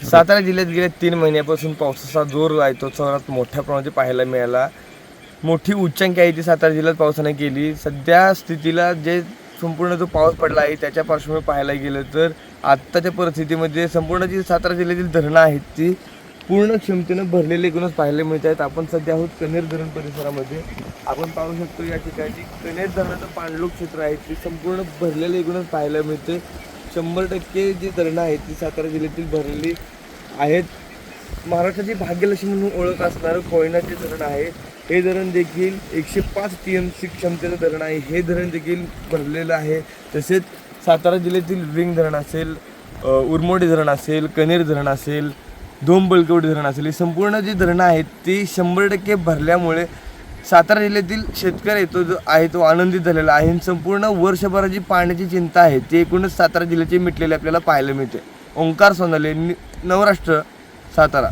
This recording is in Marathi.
सातारा जिल्ह्यात गेल्या तीन महिन्यापासून पावसाचा जोर आहे. तो सर्वात मोठ्या प्रमाणात पाहायला मिळाला. मोठी उच्चांकी आहे ती सातारा जिल्ह्यात पावसाने केली. सध्या स्थितीला जे संपूर्ण जो पाऊस पडला आहे त्याच्या पार्श्वभूमी पाहायला गेलं तर आत्ताच्या परिस्थितीमध्ये संपूर्ण जी सातारा जिल्ह्यातील धरणं आहेत ती पूर्ण क्षमतेनं भरलेले एकूणच पाहायला मिळत आहेत. आपण सध्या आहोत कनेर धरण परिसरामध्ये. आपण पाहू शकतो या ठिकाणी कनेर धरणाचं पाणलोक क्षेत्र आहे. ते संपूर्ण भरलेले एकूणच पाहायला मिळते शंभर टक्के जी धरणं आहेत ती सातारा जिल्ह्यातील भरलेली आहेत. महाराष्ट्राची भाग्यलक्ष्मी म्हणून ओळख असणारं कोयनाचे धरण आहे. हे धरण देखील एकशे पाच टी एम सी क्षमतेचं धरण आहे. हे धरण देखील भरलेलं आहे. तसेच सातारा जिल्ह्यातील विंग धरण असेल उरमोडी धरण असेल कनेर धरण असेल दोन बलकवडी धरण असेल ही संपूर्ण जी धरणं आहेत ती शंभर टक्के भरल्यामुळे सातारा जिल्ह्यातील शेतकरी तो जो आहे तो आनंदित झालेला आहे. संपूर्ण वर्षभराची पाण्याची चिंता आहे ती एकूणच सातारा जिल्ह्याचे मिटलेले आपल्याला पाहायला मिळते. ओंकार सोनाले नवराष्ट्र सातारा.